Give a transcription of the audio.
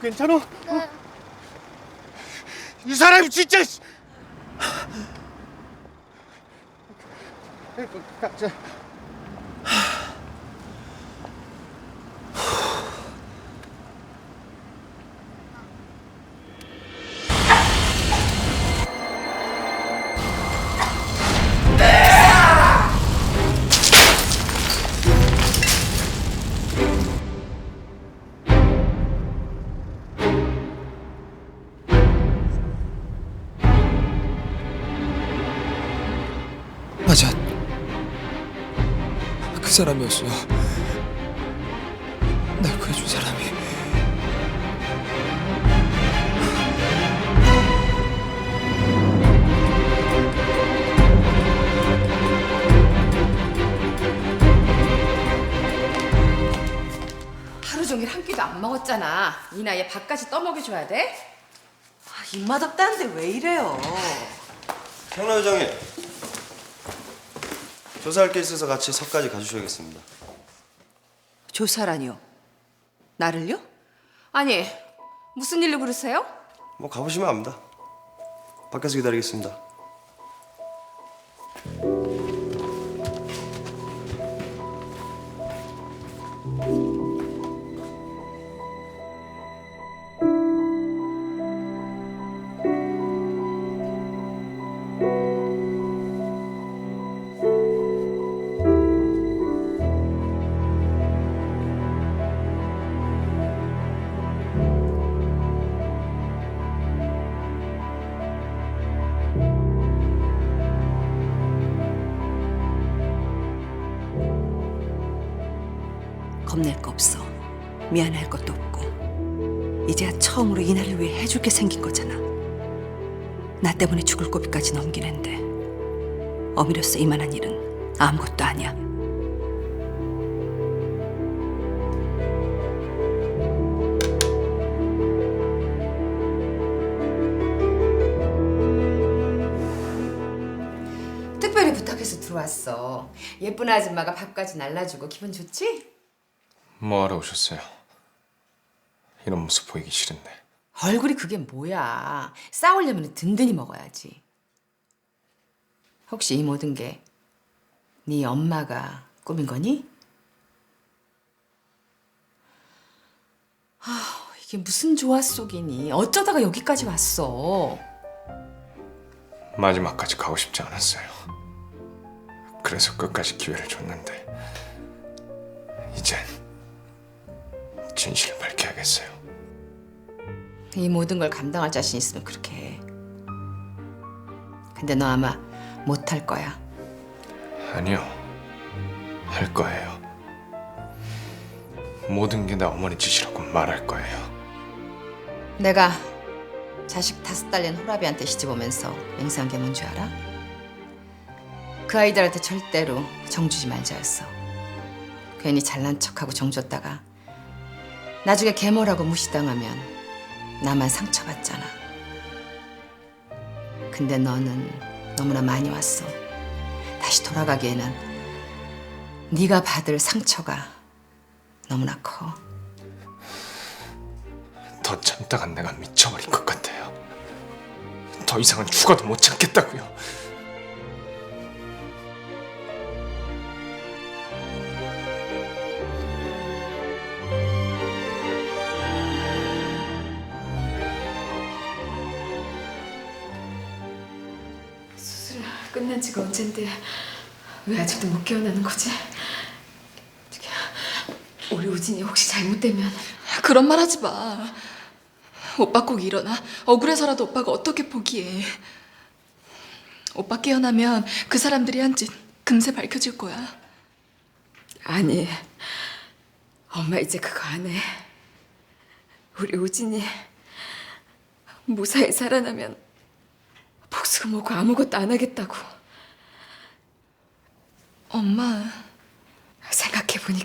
괜찮아? 이 사람이 진짜 씨. 가자. 맞아. 그 사람이었어. 날 구해준 사람이. 하루 종일 한 끼도 안 먹었잖아. 이 나이에 밥까지 떠먹여줘야 돼? 아, 입맛 없다는데 왜 이래요? 형라 회장님 조사할 게 있어서 같이 석까지 가주셔야겠습니다 조사라니요? 나를요? 아니, 무슨 일로 부르세요? 뭐 가보시면 압니다 밖에서 기다리겠습니다 겁낼 거 없어. 미안할 것도 없고. 이제야 처음으로 이날을 위해 해줄 게 생긴 거잖아. 나 때문에 죽을 고비까지 넘기는데 어미로서 이만한 일은 아무것도 아니야. 특별히 부탁해서 들어왔어. 예쁜 아줌마가 밥까지 날라주고 기분 좋지? 뭐하러 오셨어요? 이런 모습 보이기 싫은데. 얼굴이 그게 뭐야. 싸우려면 든든히 먹어야지. 혹시 이 모든 게 네 엄마가 꾸민 거니? 아, 이게 무슨 조화 속이니? 어쩌다가 여기까지 왔어? 마지막까지 가고 싶지 않았어요. 그래서 끝까지 기회를 줬는데 이젠 진실을 밝혀야겠어요. 이 모든 걸 감당할 자신 있으면 그렇게 해. 근데 너 아마 못할 거야. 아니요. 할 거예요. 모든 게다 어머니 짓이라고 말할 거예요. 내가 자식 다섯 달린 호라비한테 시집 오면서 맹세한 게 뭔지 알아? 그 아이들한테 절대로 정 주지 말자였어. 괜히 잘난 척하고 정 줬다가 나중에 계모라고 무시당하면 나만 상처받잖아. 근데 너는 너무나 많이 왔어. 다시 돌아가기에는 네가 받을 상처가 너무나 커. 더 참다가 내가 미쳐버릴 것 같아요. 더 이상은 죽어도 못 참겠다고요. 끝난 지가 언젠데 왜 아직도 못 깨어나는 거지? 저기, 우리 우진이 혹시 잘못되면 그런 말 하지 마. 오빠 꼭 일어나. 억울해서라도 오빠가 어떻게 포기해. 오빠 깨어나면 그 사람들이 한 짓 금세 밝혀질 거야. 아니 엄마 이제 그거 안 해. 우리 우진이 무사히 살아나면 지금 오고 아무것도 안 하겠다고. 엄마, 생각해보니까.